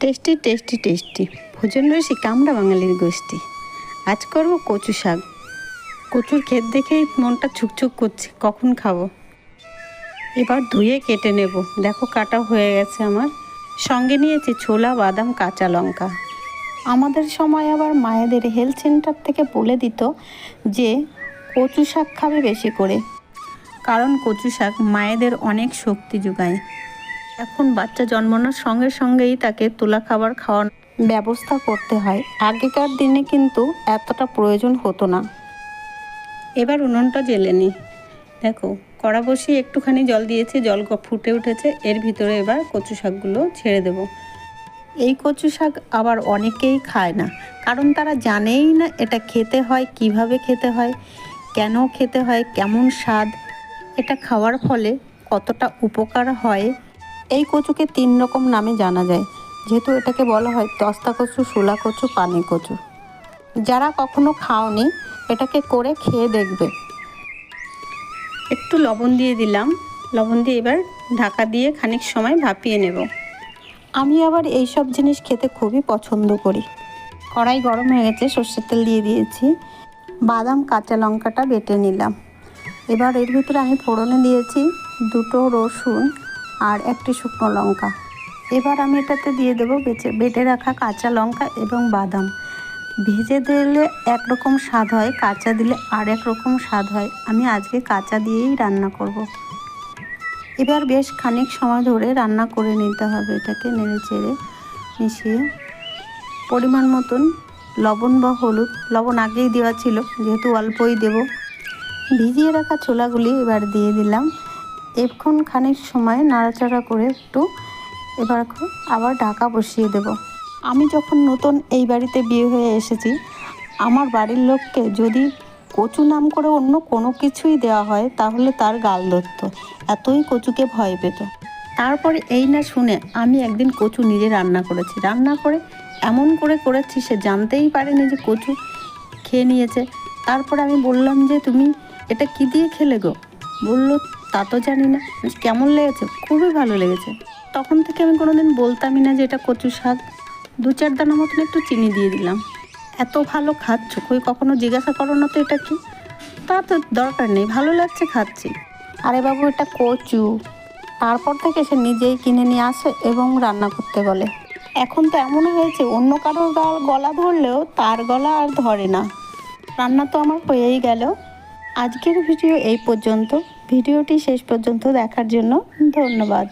Tasty tasty tasty. ভোজন রসিক আমরা বাঙালির গোষ্ঠী। আজ করব কচু শাক। কচুর ক্ষেত দেখেই মনটা ছুকছুক করছে, কখন খাব? এবার ধুয়ে কেটে নেব। দেখো কাটা হয়ে গেছে আমার। সঙ্গে নিয়েছি ছোলা, বাদাম, কাঁচা লঙ্কা। আমাদের সময় আবার মায়েদের হেলথ সেন্টার থেকে বলে দিত যে, কচু শাক খাবে বেশি করে। কারণ কচু শাক মায়েদের অনেক শক্তি যোগায়। এখন বাচ্চা জন্মানোর সঙ্গে সঙ্গেই তাকে তোলা খাবার খাওয়ার ব্যবস্থা করতে হয়। আগেকার দিনে কিন্তু এতটা প্রয়োজন হতো না। এবার উনুনটা জেলে নিই দেখো কড়া বসিয়ে একটুখানি জল দিয়েছি জল ফুটে উঠেছে। এর ভিতরে এবার কচু শাকগুলো ছেড়ে দেব। এই কচু শাক আবার অনেকেই খায় না কারণ তারা জানেই না এটা খেতে হয় কীভাবে খেতে হয় কেন খেতে হয় কেমন স্বাদ। এটা খাওয়ার ফলে কতটা উপকার হয় এই কচুকে তিন রকম নামে জানা যায় যেহেতু এটাকে বলা হয় দস্তা কচু শোলা কচু পানি কচু। যারা কখনো খাওনি এটাকে করে খেয়ে দেখবে। একটু লবণ দিয়ে দিলাম। লবণ দিয়ে এবার ঢাকা দিয়ে খানিক সময় ভাপিয়ে নেব। আমি আবার এই সব জিনিস খেতে খুবই পছন্দ করি। কড়াই গরম হয়ে গেছে সর্ষের তেল দিয়ে দিয়েছি। বাদাম কাঁচা লঙ্কাটা বেটে নিলাম। এবার এর ভিতরে আমি ফোড়নে দিয়েছি দুটো রসুন আর একটি শুকনো লঙ্কা। এবার আমি এটাতে দিয়ে দেবো বেচে, বেটে রাখা কাঁচা লঙ্কা এবং বাদাম। ভেজে দিলে একরকম স্বাদ হয়, কাঁচা দিলে আর এক রকম স্বাদ হয়। আমি আজকে কাঁচা দিয়েই রান্না করব। এবার বেশ খানিক সময় ধরে রান্না করে নিতে হবে এটাকে নেড়ে চেড়ে মিশিয়ে। পরিমাণ মতন লবণ বা হলুদ, লবণ আগেই দেওয়া ছিল, যেহেতু অল্পই দেব। ভিজিয়ে রাখা ছোলাগুলি এবার দিয়ে দিলাম। এখন খানিক সময় নাড়াচাড়া করে একটু এবার আবার ঢাকা বসিয়ে দেব। আমি যখন নতুন এই বাড়িতে বিয়ে হয়ে এসেছি, আমার বাড়ির লোককে যদি কচু নাম করে অন্য কোনো কিছুই দেওয়া হয়, তাহলে তার গাল ধরতো। এতই কচুকে ভয় পেত। তারপরে এই না শুনে আমি একদিন কচু নিজে রান্না করেছি। রান্না করে এমন করে করেছি, সে জানতেই পারেনি যে কচু খেয়ে নিয়েছে। তারপর আমি বললাম যে, তুমি এটা কি দিয়ে খেলে গো? বলল তা তো জানি না। কেমন লেগেছে? খুবই ভালো লেগেছে। তখন থেকে আমি কোনোদিন বলতামই না যে এটা কচু শাক। দু চার দানা মতন একটু চিনি দিয়ে দিলাম। এত ভালো খাচ্ছ কই কখনো জিজ্ঞাসা করো না তো এটা কি? তা তো দরকার নেই ভালো লাগছে খাচ্ছি। আরে বাবু এটা কচু। তারপর থেকে সে নিজেই কিনে নিয়ে আসে এবং রান্না করতে বলে। এখন তো এমন হয়েছে অন্য কারোর গলা ধরলেও তার গলা আর ধরে না। রান্না তো আমার হয়েই গেল। আজকের ভিডিও এই পর্যন্ত। ভিডিওটি শেষ পর্যন্ত দেখার জন্য ধন্যবাদ।